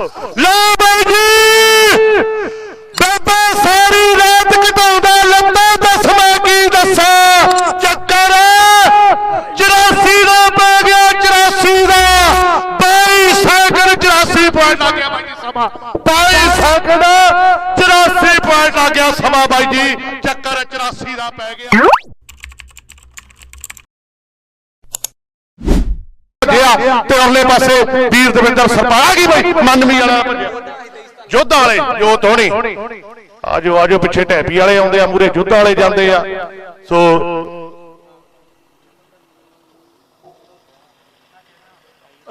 ਲੋ ਬਾਈ ਜੀ। ਬਾਬਾ ਸਾਰੀ ਰਾਤ ਕਟਾਉਂਦਾ, ਲੰਬਾ ਦਸਵਾਂ ਕੀ ਦੱਸਾਂ? ਚੱਕਰ 84 ਦਾ ਪੈ ਗਿਆ 84 ਦਾ। 22 ਸੈਕਿੰਡ 84 ਪੁਆਇੰਟ ਆ ਗਿਆ ਬਾਈ ਜੀ ਸਮਾਂ। 22 ਸੈਕਿੰਡ 84 ਪੁਆਇੰਟ ਆ ਗਿਆ ਸਮਾਂ ਬਾਈ ਜੀ। ਚੱਕਰ 84 ਦਾ ਪੈ ਗਿਆ। ਗਿਆ ਤੇ ਅਗਲੇ ਪਾਸੇ ਵੀਰ ਦਵਿੰਦਰ ਸਰਪਾ ਆ ਗਈ ਬਾਈ, ਮਨਮੀ ਵਾਲਾ। ਜੋਧਾ ਵਾਲੇ ਜੋਤ ਹੋਣੀ। ਆਜੋ ਆਜੋ ਪਿੱਛੇ ਟੈਪੀ ਵਾਲੇ ਆਉਂਦੇ ਆ ਮੂਰੇ ਜੋਧਾ ਵਾਲੇ ਜਾਂਦੇ ਆ। ਸੋ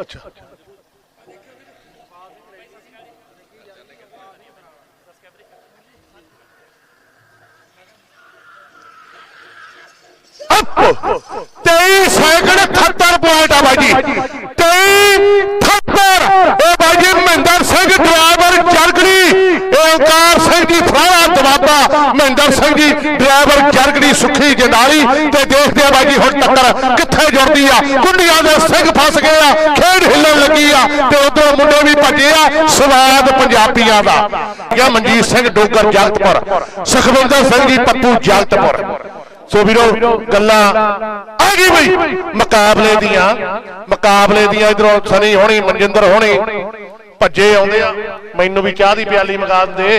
ਅੱਛਾ। 23 ਸੈਕਿੰਡ 78 ਪੁਆਇੰਟ ਆ ਬਾਈ 23 78 ਇਹ ਬਾਈ ਮਹਿੰਦਰ ਸਿੰਘ ਡਰਾਈਵਰ ਜਰਗੜੀ ਇਹ ਓਂਕਾਰ ਸਿੰਘ ਜੀ ਫਰਾਵਾ ਦਵਾਬਾ ਮਹਿੰਦਰ ਸਿੰਘ ਜੀ ਡਰਾਈਵਰ ਜਰਗੜੀ ਸੁਖੀ ਜੰਡਾਲੀ ਤੇ ਦੇਖਦੇ ਆ ਬਾਈ ਜੀ ਹੁਣ ਟੱਕਰ ਕਿੱਥੇ ਜੁੜਦੀ ਆ। ਕੁੰਡੀਆਂ ਦੇ ਸਿੰਘ ਫਸ ਗਏ ਆ। ਖੇਡ ਹਿੱਲਣ ਲੱਗੀ ਆ। ਤੇ ਉਧਰੋਂ ਮੁੰਡੇ ਵੀ ਭੱਜੇ ਆ। ਸਵਾਦ ਪੰਜਾਬੀਆਂ ਦਾ। ਮਨਜੀਤ ਸਿੰਘ ਡੋਗਰ ਜਗਤਪੁਰ। ਸੁਖਵਿੰਦਰ ਸਿੰਘ ਜੀ ਪੱਪੂ ਜਗਤਪੁਰ। ਸੋ ਵੀਰੋ ਗੱਲਾਂ ਆ ਗਈ ਬਈ। ਮੁਕਾਬਲੇ ਦੀਆਂ ਮੁਕਾਬਲੇ ਦੀਆਂ ਇਧਰੋਂ ਸਨੀ ਹੋਣੀ ਮਨਜਿੰਦਰ ਹੋਣੀ ਭੱਜੇ ਆਉਂਦੇ ਆ। ਮੈਨੂੰ ਵੀ ਚਾਹ ਦੀ ਪਿਆਲੀ ਮੰਗਾ ਦੇ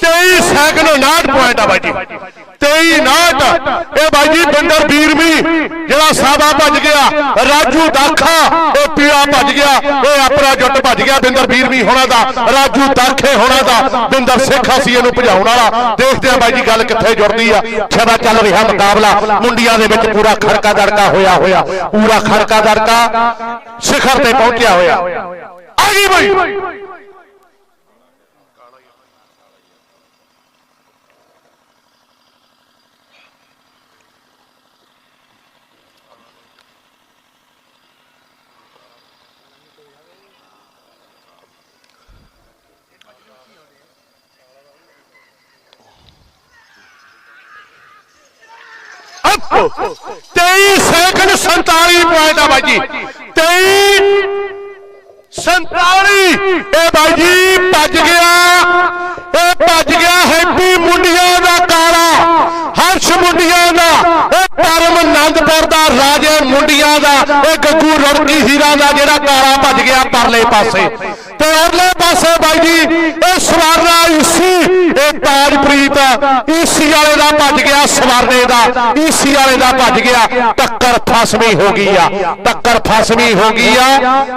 23 ਸੈਕਿੰਡ 59 ਪੁਆਇੰਟ ਆ ਬਾਈ ਜੀ। 23 59 ਇਹ ਬਾਈ ਜੀ ਬਿੰਦਰ ਵੀਰਮੀ ਜਿਹੜਾ ਸਾਬਾ ਭੱਜ ਗਿਆ, ਰਾਜੂ ਦਾਖਾ ਉਹ ਪੀੜਾ ਭੱਜ ਗਿਆ ਇਹ ਆਪਣਾ ਜੁੱਟ ਭੱਜ ਗਿਆ ਬਿੰਦਰ ਵੀਰਮੀ ਹੋਣਾ ਦਾ, ਰਾਜੂ ਦਾਖੇ ਹੋਣਾ ਦਾ, ਬਿੰਦਰ ਸੇਖਾ ਸੀ ਇਹਨੂੰ ਭਜਾਉਣ ਵਾਲਾ। ਦੇਖਦੇ ਆ ਬਾਈ ਜੀ ਗੱਲ ਕਿੱਥੇ ਜੁੜਦੀ ਆ। ਛੜਾ ਚੱਲ ਰਿਹਾ ਮੁਕਾਬਲਾ, ਮੁੰਡੀਆਂ ਦੇ ਵਿੱਚ ਪੂਰਾ ਖੜਕਾ ਦੜਕਾ ਹੋਇਆ ਹੋਇਆ, ਪੂਰਾ ਖੜਕਾ ਦੜਕਾ ਸਿਖਰ ਤੇ ਪਹੁੰਚਿਆ ਹੋਇਆ। ਆ ਗਈ ਬਾਈ। 23 ਸੈਕਿੰਡ 47 ਪੁਆਇੰਟ ਆ ਬਾਈ ਜੀ। 23 47 ਇਹ ਬਾਈ ਜੀ ਭੱਜ ਗਿਆ। ਇਹ ਭੱਜ ਗਿਆ ਹੈਪੀ ਮੁੰਡੀਆਂ ਦਾ ਕਾਲਾ। ਹਰਸ਼ ਮੁੰਡੀਆਂ ਦਾ। ਇਹ ਪਰਮ ਆਨੰਦਪੁਰ ਦਾ ਰਾਜੇ ਮੁੰਡੀਆਂ ਦਾ। ਇਹ ਗੱਗੂ ਰੁੜਕੀ ਹੀਰਾ ਦਾ ਜਿਹੜਾ ਕਾਲਾ ਭੱਜ ਗਿਆ ਪਰਲੇ ਪਾਸੇ। ਤੇ ਅਗਲੇ ਪਾਸੇ ਬਾਈ ਜੀ, ਇਹ ਸਵਾਰਨਾ ਈਸੀ, ਇਹ ਤਾਜਪ੍ਰੀਤ ਈਸੀ ਵਾਲੇ ਦਾ ਭੱਜ ਗਿਆ ਸਵਾਰਨੇ ਦਾ, ਈਸੀ ਵਾਲੇ ਦਾ ਭੱਜ ਗਿਆ, ਟੱਕਰ ਫਸਵੀਂ ਹੋ ਗਈ ਆ, ਟੱਕਰ ਫਸਵੀਂ ਹੋ ਗਈ ਆ,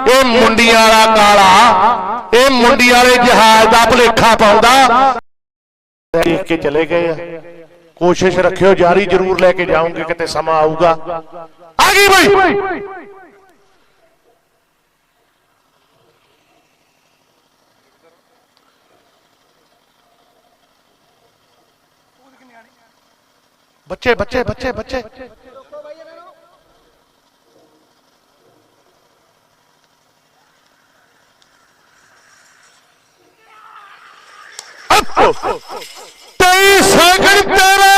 ਇਹ ਮੁੰਡੀਆਂ ਵਾਲਾ ਕਾਲਾ, ਇਹ ਮੁੰਡੀ ਵਾਲੇ ਜਹਾਜ਼ ਦਾ ਭੁਲੇਖਾ ਪਾਉਂਦਾ। ਦੇਖ ਕੇ ਚਲੇ ਗਏ ਆ। ਕੋਸ਼ਿਸ਼ ਰੱਖਿਓ, ਜਾਰੀ ਜ਼ਰੂਰ ਲੈ ਕੇ ਜਾਓਗੇ, ਕਿਤੇ ਸਮਾਂ ਆਊਗਾ। ਆ ਗਈ ਬਈ। बच्चे बच्चे बच्चे बच्चे तेईस सेकंड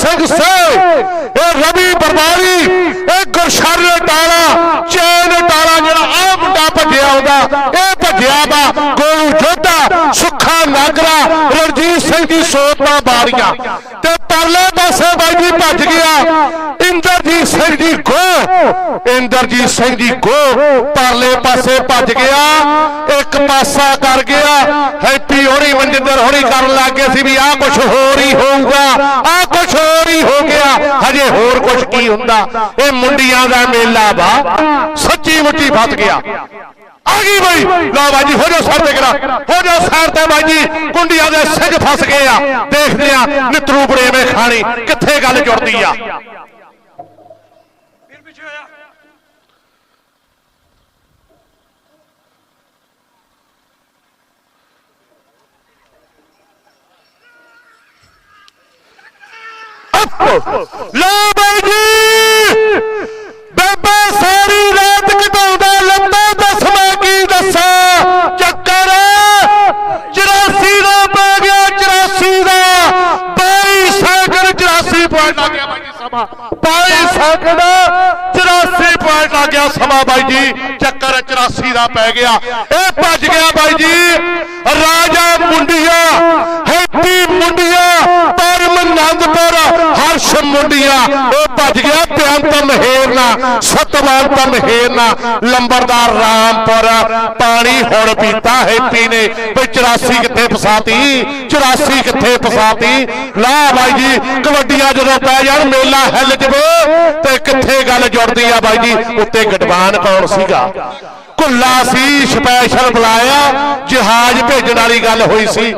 ਸਿੰਘ ਸੇ ਇਹ ਰਵੀ ਬਰਬਾਰੀ ਇਹ ਗੁਰਸ਼ਰਨ ਟਾਲਾ, ਚੈਨ ਟਾਲਾ ਜਿਹੜਾ ਆ ਮੁੰਡਾ ਭੱਜਿਆ ਆਉਂਦਾ, ਇਹ ਭੱਜਿਆ ਵਾ ਗੋਲੂ ਜੋਧਾ, ਸੁੱਖਾ ਨਾਗਰਾ, ਰਣਜੀਤ ਸਿੰਘ ਦੀ ਸੋਤਾਂ ਬਾਰੀਆਂ। ਤੇ ਪਰਲੇ ਪਾਸੇ ਬਾਈ ਜੀ ਭੱਜ ਗਿਆ। ਇੰਦਰਜੀਤ ਸਿੰਘ ਜੀ ਗੋ ਇੰਦਰਜੀਤ ਸਿੰਘ ਜੀ ਗੋ ਪਰਲੇ ਪਾਸੇ ਭੱਜ ਗਿਆ। ਇੱਕ ਪਾਸਾ ਕਰ ਗਿਆ। ਹੈਪੀ ਹੋਰੀ, ਮਨਜਿੰਦਰ ਹੋਣੀ ਕਰਨ ਲੱਗ ਗਏ ਸੀ ਵੀ ਆਹ ਕੁਝ ਹੋਰ ਹੀ ਹੋਊਗਾ। ਆਹ ਕੁਝ ਹੋਰ ਹੀ ਹੋ ਗਿਆ। ਹਜੇ ਹੋਰ ਕੁਝ ਕੀ ਹੁੰਦਾ? ਇਹ ਮੁੰਡੀਆਂ ਦਾ ਮੇਲਾ ਵਾ। ਸੱਚੀ ਮੁੱਠੀ ਫਸ ਗਿਆ। आ गई भाई। लो बाजी हो जाओ सर तेरा हो जाओ सर कुंडिया फस गए आ। देखदे आ नितरू प्रेमे खानी। गल जुड़दी बेबे ਗਿਆ ਸਮਾਂ ਬਾਈ ਜੀ, ਚੱਕਰ 84 ਦਾ ਪੈ ਗਿਆ। ਇਹ ਭੱਜ ਗਿਆ ਬਾਈ ਜੀ, ਰਾਜਾ ਮੁੰਡੀਆਂ ਹੈਪੀ ਮੁੰਡਿਆ ਪਰਮ ਆਨੰਦਪੁਰ ਹਰਸ਼ ਮੁੰਡਿਆ ਉਹ ਭੱਜ ਗਿਆ ਬੇਅੰਤ ਮਹੇਰਨਾ ਸਤਵੰਤ ਮਹੇਰਨਾ ਲੰਬਰਦਾਰ ਰਾਮਪੁਰ, ਪਾਣੀ ਹੁਣ ਪੀਤਾ ਹੈਪੀ ਨੇ ਵੀ 84 ਕਿੱਥੇ ਫਸਾਤੀ 84 ਕਿੱਥੇ ਫਸਾਤੀ? ਲਾ ਬਾਈ ਜੀ, ਕਬੱਡੀਆਂ ਜਦੋਂ ਪੈ ਜਾਣ, ਮੇਲਾ ਹਿੱਲ ਜਵੇ ਤੇ ਕਿੱਥੇ ਗੱਲ ਜੁੜਦੀ ਆ ਬਾਈ ਜੀ? ਉੱਤੇ ਗਡਵਾਨ ਕੌਣ ਸੀਗਾ? ਕੁੱਲਾ ਸੀ ਸਪੈਸ਼ਲ ਬੁਲਾਇਆ, ਜਹਾਜ਼ ਭੇਜਣ ਵਾਲੀ ਗੱਲ ਹੋਈ ਸੀ।